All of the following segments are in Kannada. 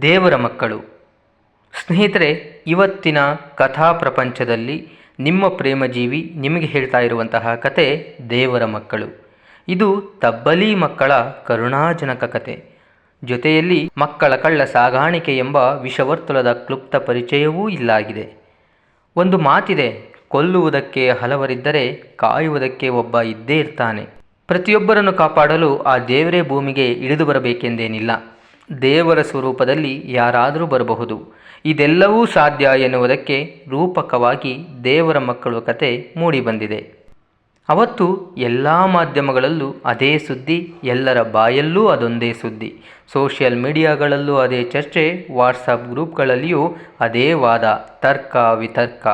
ದೇವರ ಮಕ್ಕಳು. ಸ್ನೇಹಿತರೆ, ಇವತ್ತಿನ ಕಥಾ ಪ್ರಪಂಚದಲ್ಲಿ ನಿಮ್ಮ ಪ್ರೇಮಜೀವಿ ನಿಮಗೆ ಹೇಳ್ತಾ ಇರುವಂತಹ ಕತೆ ದೇವರ ಮಕ್ಕಳು. ಇದು ತಬ್ಬಲಿ ಮಕ್ಕಳ ಕರುಣಾಜನಕ ಕತೆ. ಜೊತೆಯಲ್ಲಿ ಮಕ್ಕಳ ಕಳ್ಳ ಸಾಗಾಣಿಕೆ ಎಂಬ ವಿಷವರ್ತುಲದ ಕ್ಲುಪ್ತ ಪರಿಚಯವೂ ಇಲ್ಲಾಗಿದೆ. ಒಂದು ಮಾತಿದೆ, ಕೊಲ್ಲುವುದಕ್ಕೆ ಹಲವರಿದ್ದರೆ ಕಾಯುವುದಕ್ಕೆ ಒಬ್ಬ ಇದ್ದೇ ಇರ್ತಾನೆ. ಪ್ರತಿಯೊಬ್ಬರನ್ನು ಕಾಪಾಡಲು ಆ ದೇವರೇ ಭೂಮಿಗೆ ಇಳಿದು ಬರಬೇಕೆಂದೇನಿಲ್ಲ. ದೇವರ ಸ್ವರೂಪದಲ್ಲಿ ಯಾರಾದರೂ ಬರಬಹುದು. ಇದೆಲ್ಲವೂ ಸಾಧ್ಯ ಎನ್ನುವುದಕ್ಕೆ ರೂಪಕವಾಗಿ ದೇವರ ಮಕ್ಕಳು ಕತೆ ಮೂಡಿಬಂದಿದೆ. ಅವತ್ತು ಎಲ್ಲ ಮಾಧ್ಯಮಗಳಲ್ಲೂ ಅದೇ ಸುದ್ದಿ, ಎಲ್ಲರ ಬಾಯಲ್ಲೂ ಅದೊಂದೇ ಸುದ್ದಿ. ಸೋಷಿಯಲ್ ಮೀಡಿಯಾಗಳಲ್ಲೂ ಅದೇ ಚರ್ಚೆ, ವಾಟ್ಸಪ್ ಗ್ರೂಪ್ಗಳಲ್ಲಿಯೂ ಅದೇ ವಾದ, ತರ್ಕ, ವಿತರ್ಕ.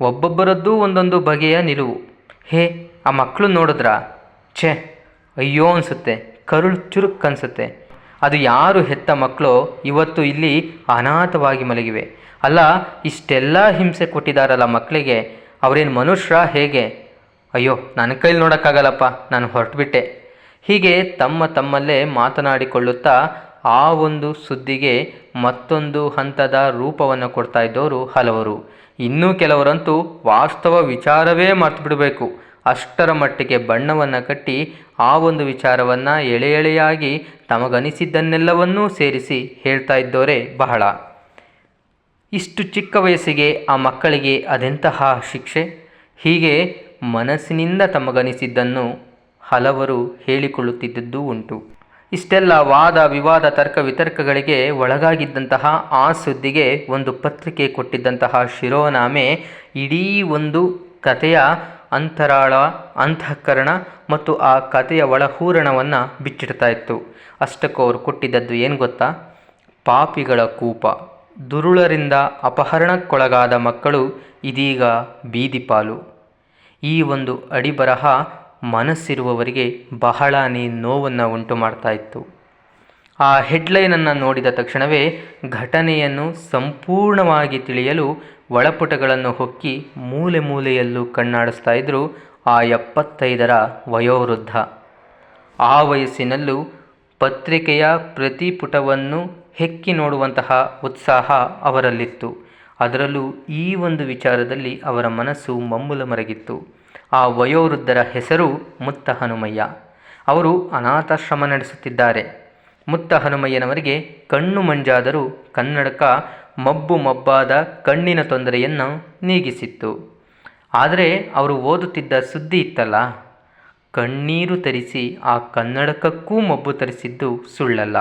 ಒಬ್ಬೊಬ್ಬರದ್ದು ಒಂದೊಂದು ಬಗೆಯ ನಿಲುವು. ಹೇ, ಆ ಮಕ್ಕಳು ನೋಡಿದ್ರಾ? ಛೇ, ಅಯ್ಯೋ ಅನಿಸುತ್ತೆ, ಕರುಳು ಚುರುಕ್ ಅನಿಸುತ್ತೆ. ಅದು ಯಾರು ಹೆತ್ತ ಮಕ್ಕಳು ಇವತ್ತು ಇಲ್ಲಿ ಅನಾಥವಾಗಿ ಮಲಗಿವೆ. ಅಲ್ಲ, ಇಷ್ಟೆಲ್ಲ ಹಿಂಸೆ ಕೊಟ್ಟಿದ್ದಾರಲ್ಲ ಮಕ್ಕಳಿಗೆ, ಅವರೇನು ಮನುಷ್ಯ ಹೇಗೆ? ಅಯ್ಯೋ ನನ್ನ ಕೈಲಿ ನೋಡೋಕ್ಕಾಗಲ್ಲಪ್ಪ, ನಾನು ಹೊರಟುಬಿಟ್ಟೆ. ಹೀಗೆ ತಮ್ಮ ತಮ್ಮಲ್ಲೇ ಮಾತನಾಡಿಕೊಳ್ಳುತ್ತಾ ಆ ಒಂದು ಸುದ್ದಿಗೆ ಮತ್ತೊಂದು ಹಂತದ ರೂಪವನ್ನು ಕೊಡ್ತಾ ಇದ್ದವರು ಹಲವರು. ಇನ್ನೂ ಕೆಲವರಂತೂ ವಾಸ್ತವ ವಿಚಾರವೇ ಮರ್ತು ಬಿಡಬೇಕು ಅಷ್ಟರ ಮಟ್ಟಿಗೆ ಬಣ್ಣವನ್ನು ಕಟ್ಟಿ ಆ ಒಂದು ವಿಚಾರವನ್ನು ಎಳೆ ಎಳೆಯಾಗಿ ತಮಗನಿಸಿದ್ದನ್ನೆಲ್ಲವನ್ನೂ ಸೇರಿಸಿ ಹೇಳ್ತಾ ಇದ್ದವರೇ ಬಹಳ. ಇಷ್ಟು ಚಿಕ್ಕ ವಯಸ್ಸಿಗೆ ಆ ಮಕ್ಕಳಿಗೆ ಅದೆಂತಹ ಶಿಕ್ಷೆ? ಹೀಗೆ ಮನಸ್ಸಿನಿಂದ ತಮಗನಿಸಿದ್ದನ್ನು ಹಲವರು ಹೇಳಿಕೊಳ್ಳುತ್ತಿದ್ದದ್ದು ಉಂಟು. ಇಷ್ಟೆಲ್ಲ ವಾದ, ವಿವಾದ, ತರ್ಕ, ವಿತರ್ಕಗಳಿಗೆ ಒಳಗಾಗಿದ್ದಂತಹ ಆ ಸುದ್ದಿಗೆ ಒಂದು ಪತ್ರಿಕೆ ಕೊಟ್ಟಿದ್ದಂತಹ ಶಿರೋನಾಮೆ ಇಡೀ ಒಂದು ಕಥೆಯ ಅಂತರಾಳ, ಅಂತಃಕರಣ ಮತ್ತು ಆ ಕಥೆಯ ಒಳಹೂರಣವನ್ನು ಬಿಚ್ಚಿಡ್ತಾ ಇತ್ತು. ಅಷ್ಟಕ್ಕೂ ಅವರು ಕೊಟ್ಟಿದ್ದದ್ದು ಏನು ಗೊತ್ತಾ? ಪಾಪಿಗಳ ಕೂಪ. ದುರುಳರಿಂದ ಅಪಹರಣಕ್ಕೊಳಗಾದ ಮಕ್ಕಳು ಇದೀಗ ಬೀದಿಪಾಲು. ಈ ಒಂದು ಅಡಿಬರಹ ಮನಸ್ಸಿರುವವರಿಗೆ ಬಹಳನೇ ನೋವನ್ನು ಉಂಟು ಮಾಡ್ತಾ ಇತ್ತು. ಆ ಹೆಡ್ಲೈನನ್ನು ನೋಡಿದ ತಕ್ಷಣವೇ ಘಟನೆಯನ್ನು ಸಂಪೂರ್ಣವಾಗಿ ತಿಳಿಯಲು ಒಳಪುಟಗಳನ್ನು ಹೊಕ್ಕಿ ಮೂಲೆ ಮೂಲೆಯಲ್ಲೂ ಕಣ್ಣಾಡಿಸ್ತಾ ಇದ್ದರು ಆ ಎಪ್ಪತ್ತೈದರ ವಯೋವೃದ್ಧ. ಆ ವಯಸ್ಸಿನಲ್ಲೂ ಪತ್ರಿಕೆಯ ಪ್ರತಿ ಪುಟವನ್ನು ಹೆಕ್ಕಿ ನೋಡುವಂತಹ ಉತ್ಸಾಹ ಅವರಲ್ಲಿತ್ತು. ಅದರಲ್ಲೂ ಈ ಒಂದು ವಿಚಾರದಲ್ಲಿ ಅವರ ಮನಸ್ಸು ಮಮ್ಮುಲ ಮರಗಿತ್ತು. ಆ ವಯೋವೃದ್ಧರ ಹೆಸರು ಮುತ್ತ ಹನುಮಯ್ಯ. ಅವರು ಅನಾಥಾಶ್ರಮ ನಡೆಸುತ್ತಿದ್ದಾರೆ. ಮುತ್ತ ಹನುಮಯ್ಯನವರಿಗೆ ಕಣ್ಣು ಮಂಜಾದರೂ ಕನ್ನಡಕ ಮಬ್ಬು ಮಬ್ಬಾದ ಕಣ್ಣಿನ ತೊಂದರೆಯನ್ನು ನೀಗಿಸಿತ್ತು. ಆದರೆ ಅವರು ಓದುತ್ತಿದ್ದ ಸುದ್ದಿ ಇತ್ತಲ್ಲ. ಕಣ್ಣೀರು ತರಿಸಿ ಆ ಕನ್ನಡಕಕ್ಕೂ ಮಬ್ಬು ತರಿಸಿದ್ದು ಸುಳ್ಳಲ್ಲ.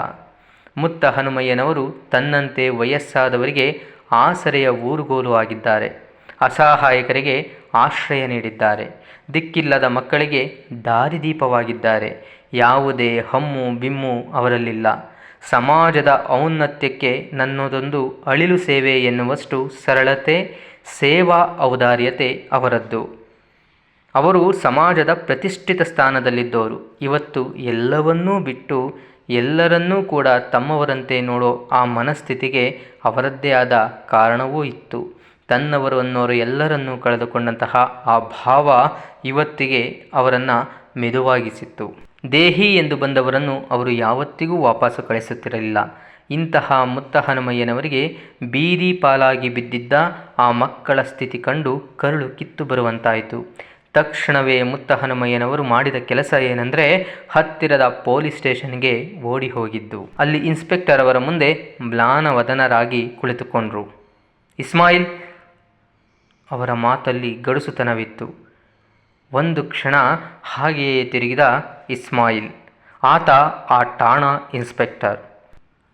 ಮುತ್ತ ಹನುಮಯ್ಯನವರು ತನ್ನಂತೆ ವಯಸ್ಸಾದವರಿಗೆ ಆಸರೆಯ ಊರುಗೋಲು ಆಗಿದ್ದಾರೆ. ಅಸಹಾಯಕರಿಗೆ ಆಶ್ರಯ ನೀಡಿದ್ದಾರೆ. ದಿಕ್ಕಿಲ್ಲದ ಮಕ್ಕಳಿಗೆ ದಾರಿದೀಪವಾಗಿದ್ದಾರೆ. ಯಾವುದೇ ಹಮ್ಮು, ಬಿಮ್ಮು ಅವರಲ್ಲಿಲ್ಲ. ಸಮಾಜದ ಔನ್ನತ್ಯಕ್ಕೆ ನನ್ನದೊಂದು ಅಳಿಲು ಸೇವೆ ಎನ್ನುವಷ್ಟು ಸರಳತೆ, ಸೇವಾ ಔದಾರ್ಯತೆ ಅವರದ್ದು. ಅವರು ಸಮಾಜದ ಪ್ರತಿಷ್ಠಿತ ಸ್ಥಾನದಲ್ಲಿದ್ದವರು ಇವತ್ತು ಎಲ್ಲವನ್ನೂ ಬಿಟ್ಟು ಎಲ್ಲರನ್ನೂ ಕೂಡ ತಮ್ಮವರಂತೆ ನೋಡೋ ಆ ಮನಸ್ಥಿತಿಗೆ ಅವರದ್ದೇ ಆದ ಕಾರಣವೂ ಇತ್ತು. ತನ್ನವರು ಅನ್ನೋರು ಎಲ್ಲರನ್ನೂ ಕಳೆದುಕೊಂಡಂತಹ ಆ ಭಾವ ಇವತ್ತಿಗೆ ಅವರನ್ನು ಮೆದುವಾಗಿಸಿತ್ತು. ದೇಹಿ ಎಂದು ಬಂದವರನ್ನು ಅವರು ಯಾವತ್ತಿಗೂ ವಾಪಸ್ಸು ಕಳಿಸುತ್ತಿರಲಿಲ್ಲ. ಇಂತಹ ಮುತ್ತ ಹನುಮಯ್ಯನವರಿಗೆ ಬೀದಿ ಪಾಲಾಗಿ ಬಿದ್ದಿದ್ದ ಆ ಮಕ್ಕಳ ಸ್ಥಿತಿ ಕಂಡು ಕರುಳು ಕಿತ್ತು ಬರುವಂತಾಯಿತು. ತಕ್ಷಣವೇ ಮುತ್ತ ಹನುಮಯ್ಯನವರು ಮಾಡಿದ ಕೆಲಸ ಏನೆಂದರೆ ಹತ್ತಿರದ ಪೊಲೀಸ್ ಸ್ಟೇಷನ್ಗೆ ಓಡಿ ಹೋಗಿದ್ದು. ಅಲ್ಲಿ ಇನ್ಸ್ಪೆಕ್ಟರ್ ಅವರ ಮುಂದೆ ಮ್ಲಾನವದನರಾಗಿ ಕುಳಿತುಕೊಂಡ್ರು. ಇಸ್ಮಾಯಿಲ್ ಅವರ ಮಾತಲ್ಲಿ ಗಡುಸುತನವಿತ್ತು. ಒಂದು ಕ್ಷಣ ಹಾಗೆಯೇ ತಿರುಗಿದ ಇಸ್ಮಾಯಿಲ್. ಆತ ಆ ಠಾಣಾ ಇನ್ಸ್ಪೆಕ್ಟರ್.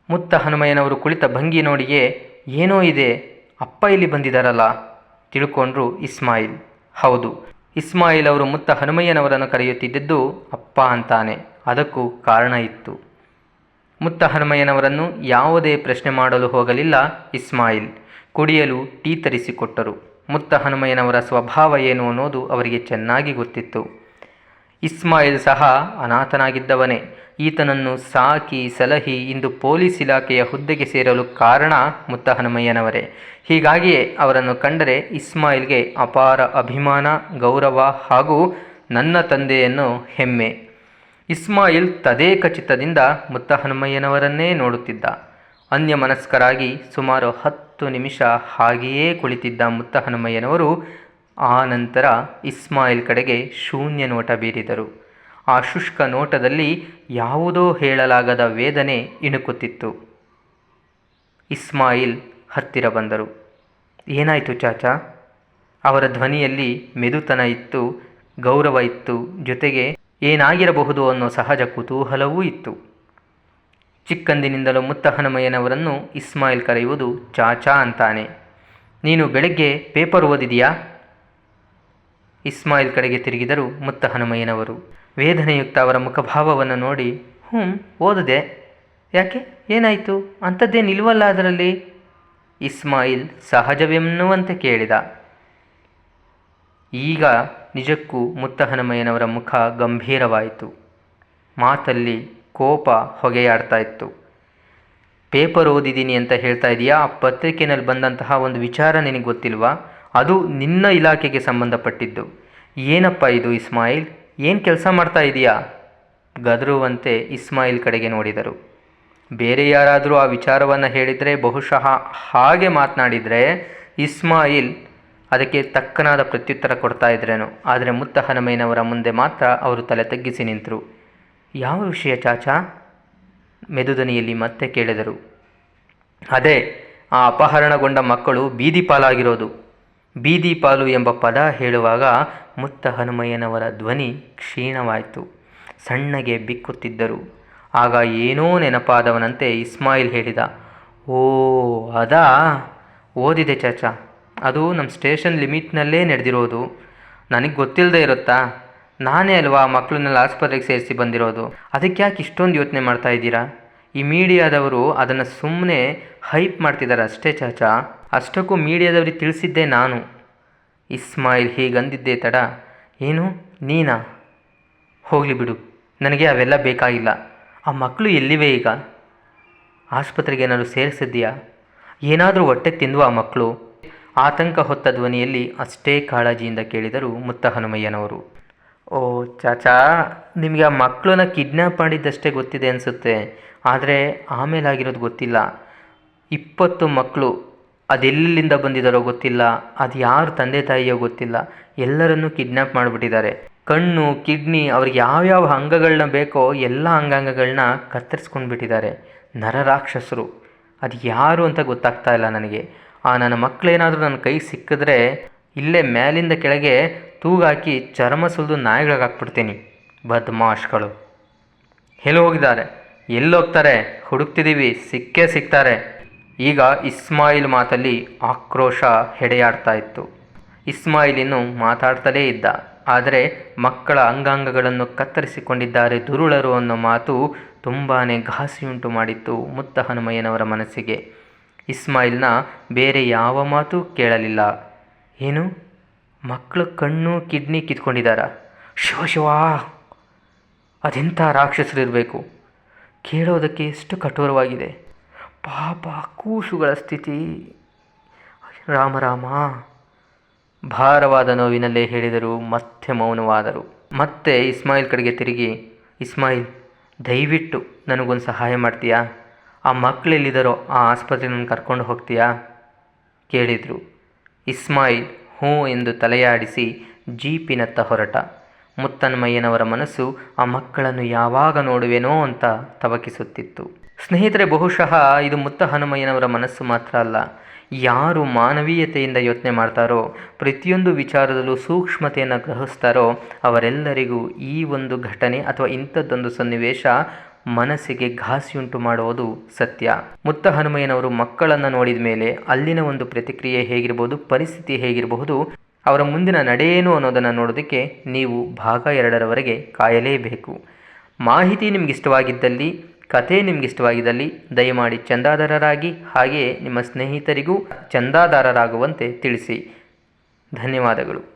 ಮುತ್ತ ಹನುಮಯ್ಯನವರು ಕುಳಿತ ಭಂಗಿ ನೋಡಿಯೇ, ಏನೋ ಇದೆ? ಅಪ್ಪ ಇಲ್ಲಿ ಬಂದಿದ್ದಾರಲ್ಲ ತಿಳ್ಕೊಂಡ್ರು ಇಸ್ಮಾಯಿಲ್. ಹೌದು. ಇಸ್ಮಾಯಿಲ್ ಅವರು ಮುತ್ತ ಹನುಮಯ್ಯನವರನ್ನು ಕರೆಯುತ್ತಿದ್ದದ್ದು ಅಪ್ಪ ಅಂತಾನೆ. ಅದಕ್ಕೂ ಕಾರಣ ಇತ್ತು. ಮುತ್ತ ಹನುಮಯ್ಯನವರನ್ನು ಯಾವುದೇ ಪ್ರಶ್ನೆ ಮಾಡಲು ಹೋಗಲಿಲ್ಲ ಇಸ್ಮಾಯಿಲ್. ಕುಡಿಯಲು ಟೀ ತರಿಸಿಕೊಟ್ಟರು. ಮುತ್ತ ಹನುಮಯ್ಯನವರ ಸ್ವಭಾವ ಏನು ಅನ್ನೋದು ಅವರಿಗೆ ಚೆನ್ನಾಗಿ ಗೊತ್ತಿತ್ತು. ಇಸ್ಮಾಯಿಲ್ ಸಹ ಅನಾಥನಾಗಿದ್ದವನೇ. ಈತನನ್ನು ಸಾಕಿ ಸಲಹಿ ಇಂದು ಪೊಲೀಸ್ ಇಲಾಖೆಯ ಹುದ್ದೆಗೆ ಸೇರಲು ಕಾರಣ ಮುತ್ತ ಹನುಮಯ್ಯನವರೇ. ಹೀಗಾಗಿಯೇ ಅವರನ್ನು ಕಂಡರೆ ಇಸ್ಮಾಯಿಲ್ಗೆ ಅಪಾರ ಅಭಿಮಾನ, ಗೌರವ ಹಾಗೂ ನನ್ನ ತಂದೆಯನ್ನು ಹೆಮ್ಮೆ. ಇಸ್ಮಾಯಿಲ್ ತದೇಕ ಚಿತ್ತದಿಂದ ಮುತ್ತ ಹನುಮಯ್ಯನವರನ್ನೇ ನೋಡುತ್ತಿದ್ದ. ಅನ್ಯಮನಸ್ಕರಾಗಿ ಸುಮಾರು ಹತ್ತು ನಿಮಿಷ ಹಾಗೆಯೇ ಕುಳಿತಿದ್ದ ಮುತ್ತಹನುಮಯ್ಯನವರು ಆ ನಂತರ ಇಸ್ಮಾಯಿಲ್ ಕಡೆಗೆ ಶೂನ್ಯ ನೋಟ ಬೀರಿದರು. ಆ ಶುಷ್ಕ ನೋಟದಲ್ಲಿ ಯಾವುದೋ ಹೇಳಲಾಗದ ವೇದನೆ ಇಣುಕುತ್ತಿತ್ತು. ಇಸ್ಮಾಯಿಲ್ ಹತ್ತಿರ ಬಂದರು. ಏನಾಯಿತು ಚಾಚಾ? ಅವರ ಧ್ವನಿಯಲ್ಲಿ ಮೆದುತನ ಇತ್ತು, ಗೌರವ ಇತ್ತು, ಜೊತೆಗೆ ಏನಾಗಿರಬಹುದು ಅನ್ನೋ ಸಹಜ ಕುತೂಹಲವೂ ಇತ್ತು. ಚಿಕ್ಕಂದಿನಿಂದಲೂ ಮುತ್ತಹನುಮಯ್ಯನವರನ್ನು ಇಸ್ಮಾಯಿಲ್ ಕರೆಯುವುದು ಚಾಚಾ ಅಂತಾನೆ. ನೀನು ಬೆಳಗ್ಗೆ ಪೇಪರ್ ಓದಿದೆಯಾ? ಇಸ್ಮಾಯಿಲ್ ಕಡೆಗೆ ತಿರುಗಿದರು ಮುತ್ತಹನುಮಯ್ಯನವರು. ವೇದನೆಯುಕ್ತ ಅವರ ಮುಖಭಾವವನ್ನು ನೋಡಿ ಹ್ಞೂ ಓದದೆ. ಯಾಕೆ? ಏನಾಯಿತು? ಅಂಥದ್ದೇ ನಿಲ್ವಲ್ಲ ಅದರಲ್ಲಿ? ಇಸ್ಮಾಯಿಲ್ ಸಹಜವೆನ್ನುವಂತೆ ಕೇಳಿದ. ಈಗ ನಿಜಕ್ಕೂ ಮುತ್ತಹನುಮಯ್ಯನವರ ಮುಖ ಗಂಭೀರವಾಯಿತು. ಮಾತಲ್ಲಿ ಕೋಪ ಹೊಗೆಯಾಡ್ತಾ ಇತ್ತು. ಪೇಪರ್ ಓದಿದ್ದೀನಿ ಅಂತ ಹೇಳ್ತಾ ಇದೆಯಾ? ಆ ಪತ್ರಿಕೆಯಲ್ಲಿ ಬಂದಂತಹ ಒಂದು ವಿಚಾರ ನಿನಗೆ ಗೊತ್ತಿಲ್ವಾ? ಅದು ನಿನ್ನ ಇಲಾಖೆಗೆ ಸಂಬಂಧಪಟ್ಟಿದ್ದು. ಏನಪ್ಪ ಇದು ಇಸ್ಮಾಯಿಲ್? ಏನು ಕೆಲಸ ಮಾಡ್ತಾ ಇದೆಯಾ? ಗದರುವಂತೆ ಇಸ್ಮಾಯಿಲ್ ಕಡೆಗೆ ನೋಡಿದರು. ಬೇರೆ ಯಾರಾದರೂ ಆ ವಿಚಾರವನ್ನು ಹೇಳಿದರೆ ಬಹುಶಃ ಹಾಗೆ ಮಾತನಾಡಿದರೆ ಇಸ್ಮಾಯಿಲ್ ಅದಕ್ಕೆ ತಕ್ಕನಾದ ಪ್ರತ್ಯುತ್ತರ ಕೊಡ್ತಾ ಇದ್ರೇನು. ಆದರೆ ಮುತ್ತಹನಮೈನವರ ಮುಂದೆ ಮಾತ್ರ ಅವರು ತಲೆ ತಗ್ಗಿಸಿ ನಿಂತರು. ಯಾವ ವಿಷಯ ಚಾಚಾ? ಮೆದುದನಿಯಲ್ಲಿ ಮತ್ತೆ ಕೇಳಿದರು. ಅದೇ, ಆ ಅಪಹರಣಗೊಂಡ ಮಕ್ಕಳು ಬೀದಿಪಾಲಾಗಿರೋದು ಬೀದಿಪಾಲು ಬೀದಿ ಪಾಲು ಎಂಬ ಪದ ಹೇಳುವಾಗ ಮುತ್ತ ಹನುಮಯ್ಯನವರ ಧ್ವನಿ ಕ್ಷೀಣವಾಯಿತು. ಸಣ್ಣಗೆ ಬಿಕ್ಕುತ್ತಿದ್ದರು. ಆಗ ಏನೋ ನೆನಪಾದವನಂತೆ ಇಸ್ಮಾಯಿಲ್ ಹೇಳಿದ, ಓ, ಅದಾ? ಓದಿದೆ ಚಾಚಾ. ಅದು ನಮ್ಮ ಸ್ಟೇಷನ್ ಲಿಮಿಟ್ನಲ್ಲೇ ನಡೆದಿರೋದು. ನನಗೆ ಗೊತ್ತಿಲ್ಲದೆ ಇರುತ್ತಾ? ನಾನೇ ಅಲ್ವಾ ಮಕ್ಕಳನ್ನೆಲ್ಲ ಆಸ್ಪತ್ರೆಗೆ ಸೇರಿಸಿ ಬಂದಿರೋದು? ಅದಕ್ಕೆ ಯಾಕೆ ಇಷ್ಟೊಂದು ಯೋಚನೆ ಮಾಡ್ತಾ ಇದ್ದೀರಾ? ಈ ಮೀಡಿಯಾದವರು ಅದನ್ನು ಸುಮ್ಮನೆ ಹೈಪ್ ಮಾಡ್ತಿದ್ದಾರೆ ಅಷ್ಟೇ ಚಾಚಾ. ಅಷ್ಟಕ್ಕೂ ಮೀಡಿಯಾದವ್ರಿಗೆ ತಿಳಿಸಿದ್ದೆ ನಾನು. ಇಸ್ಮಾಯಿಲ್ ಹೀಗಂದಿದ್ದೆ ತಡ. ಏನು? ನೀನಾ? ಹೋಗಲಿ ಬಿಡು. ನನಗೆ ಅವೆಲ್ಲ ಬೇಕಾಗಿಲ್ಲ. ಆ ಮಕ್ಕಳು ಎಲ್ಲಿವೆ ಈಗ? ಆಸ್ಪತ್ರೆಗೆ ಏನಾದರೂ ಸೇರಿಸಿದ್ದೀಯಾ? ಏನಾದರೂ ಹೊಟ್ಟೆಗೆ ತಿಂದುವ ಆ ಮಕ್ಕಳು? ಆತಂಕ ಹೊತ್ತ ಧ್ವನಿಯಲ್ಲಿ ಅಷ್ಟೇ ಕಾಳಜಿಯಿಂದ ಕೇಳಿದರು ಮುತ್ತ ಹನುಮಯ್ಯನವರು ಓ, ಚಾಚಾ, ನಿಮಗೆ ಆ ಮಕ್ಕಳನ್ನ ಕಿಡ್ನ್ಯಾಪ್ ಮಾಡಿದ್ದಷ್ಟೇ ಗೊತ್ತಿದೆ ಅನಿಸುತ್ತೆ. ಆದರೆ ಆಮೇಲೆ ಆಗಿರೋದು ಗೊತ್ತಿಲ್ಲ. ಇಪ್ಪತ್ತು ಮಕ್ಕಳು ಅದೆಲ್ಲಿಂದ ಬಂದಿದ್ದಾರೋ ಗೊತ್ತಿಲ್ಲ. ಅದು ಯಾರು ತಂದೆ ತಾಯಿಯೋ ಗೊತ್ತಿಲ್ಲ. ಎಲ್ಲರನ್ನೂ ಕಿಡ್ನ್ಯಾಪ್ ಮಾಡಿಬಿಟ್ಟಿದ್ದಾರೆ. ಕಣ್ಣು, ಕಿಡ್ನಿ, ಅವ್ರಿಗೆ ಯಾವ್ಯಾವ ಅಂಗಗಳನ್ನ ಬೇಕೋ ಎಲ್ಲ ಅಂಗಾಂಗಗಳನ್ನ ಕತ್ತರಿಸ್ಕೊಂಡು ಬಿಟ್ಟಿದ್ದಾರೆ ನರರಾಕ್ಷಸರು ಅದು ಯಾರು ಅಂತ ಗೊತ್ತಾಗ್ತಾ ಇಲ್ಲ ನನಗೆ. ಆ, ನನ್ನ ಮಕ್ಕಳೇನಾದರೂ ನನ್ನ ಕೈ ಸಿಕ್ಕಿದ್ರೆ ಇಲ್ಲೇ ಮೇಲಿಂದ ಕೆಳಗೆ ತೂಗಾಕಿ ಚರ್ಮ ಸುಲಿದು ನಾಯಿಗಳಿಗೆ ಹಾಕ್ಬಿಡ್ತೀನಿ. ಬದ್ಮಾಶ್ಗಳು. ಎಲ್ಲಿ ಹೋಗಿದ್ದಾರೆ? ಎಲ್ಲಿ ಹೋಗ್ತಾರೆ? ಹುಡುಕ್ತಿದ್ದೀವಿ ಸಿಕ್ಕೇ ಸಿಗ್ತಾರೆ. ಈಗ ಇಸ್ಮಾಯಿಲ್ ಮಾತಲ್ಲಿ ಆಕ್ರೋಶ ಹೆಡೆಯಾಡ್ತಾ ಇತ್ತು. ಇಸ್ಮಾಯಿಲ್ ಇನ್ನು ಮಾತಾಡ್ತಲೇ ಇದ್ದ. ಆದರೆ ಮಕ್ಕಳ ಅಂಗಾಂಗಗಳನ್ನು ಕತ್ತರಿಸಿಕೊಂಡಿದ್ದಾರೆ ದುರುಳರು ಅನ್ನೋ ಮಾತು ತುಂಬಾ ಘಾಸಿಯುಂಟು ಮಾಡಿತ್ತು ಮುತ್ತ ಹನುಮಯ್ಯನವರ ಮನಸ್ಸಿಗೆ. ಇಸ್ಮಾಯಿಲ್ನ ಬೇರೆ ಯಾವ ಮಾತು ಕೇಳಲಿಲ್ಲ. ಏನು? ಮಕ್ಕಳು ಕಣ್ಣು, ಕಿಡ್ನಿ ಕಿತ್ಕೊಂಡಿದ್ದಾರಾ? ಶಿವ ಶಿವ! ಅದೆಂಥ ರಾಕ್ಷಸರಿರಬೇಕು? ಕೇಳೋದಕ್ಕೆ ಎಷ್ಟು ಕಠೋರವಾಗಿದೆ. ಪಾಪ ಕೂಸುಗಳ ಸ್ಥಿತಿ. ರಾಮರಾಮ ಭಾರವಾದ ನೋವಿನಲ್ಲೇ ಹೇಳಿದರು ಮತ್ತೆ ಮೌನವಾದರು. ಮತ್ತೆ ಇಸ್ಮಾಯಿಲ್ ಕಡೆಗೆ ತಿರುಗಿ, ಇಸ್ಮಾಯಿಲ್, ದಯವಿಟ್ಟು ನನಗೊಂದು ಸಹಾಯ ಮಾಡ್ತೀಯಾ? ಆ ಮಕ್ಕಳೆಲ್ಲಿದ್ದಾರೋ ಆ ಆಸ್ಪತ್ರೆ ನನ್ನ ಕರ್ಕೊಂಡು ಹೋಗ್ತೀಯಾ? ಕೇಳಿದರು. ಇಸ್ಮಾಯಿಲ್ ಹ್ಞೂ ಎಂದು ತಲೆಯಾಡಿಸಿ ಜೀಪಿನತ್ತ ಹೊರಟ. ಮುತ್ತನ್ಮಯ್ಯನವರ ಮನಸ್ಸು, ಆ ಮಕ್ಕಳನ್ನು ಯಾವಾಗ ನೋಡುವೆನೋ ಅಂತ ತವಕಿಸುತ್ತಿತ್ತು. ಸ್ನೇಹಿತರೆ, ಬಹುಶಃ ಇದು ಮುತ್ತ ಹನುಮಯ್ಯನವರ ಮನಸ್ಸು ಮಾತ್ರ ಅಲ್ಲ. ಯಾರು ಮಾನವೀಯತೆಯಿಂದ ಯೋಚನೆ ಮಾಡ್ತಾರೋ, ಪ್ರತಿಯೊಂದು ವಿಚಾರದಲ್ಲೂ ಸೂಕ್ಷ್ಮತೆಯನ್ನು ಗ್ರಹಿಸ್ತಾರೋ, ಅವರೆಲ್ಲರಿಗೂ ಈ ಒಂದು ಘಟನೆ ಅಥವಾ ಇಂಥದ್ದೊಂದು ಸನ್ನಿವೇಶ ಮನಸ್ಸಿಗೆ ಘಾಸಿಯುಂಟು ಮಾಡುವುದು ಸತ್ಯ. ಮುತ್ತ ಹನುಮಯ್ಯನವರು ಮಕ್ಕಳನ್ನು ನೋಡಿದ ಮೇಲೆ ಅಲ್ಲಿನ ಒಂದು ಪ್ರತಿಕ್ರಿಯೆ ಹೇಗಿರಬಹುದು ಪರಿಸ್ಥಿತಿ ಹೇಗಿರಬಹುದು, ಅವರ ಮುಂದಿನ ನಡೆಯೇನು ಅನ್ನೋದನ್ನು ನೋಡೋದಕ್ಕೆ ನೀವು ಭಾಗ ಎರಡರವರೆಗೆ ಕಾಯಲೇಬೇಕು. ಮಾಹಿತಿ ನಿಮ್ಗೆ ಇಷ್ಟವಾಗಿದ್ದಲ್ಲಿ ಕಥೆ ನಿಮ್ಗೆ ಇಷ್ಟವಾಗಿದ್ದಲ್ಲಿ ದಯಮಾಡಿ ಚಂದಾದಾರರಾಗಿ ಹಾಗೆಯೇ ನಿಮ್ಮ ಸ್ನೇಹಿತರಿಗೂ ಚಂದಾದಾರರಾಗುವಂತೆ ತಿಳಿಸಿ. ಧನ್ಯವಾದಗಳು.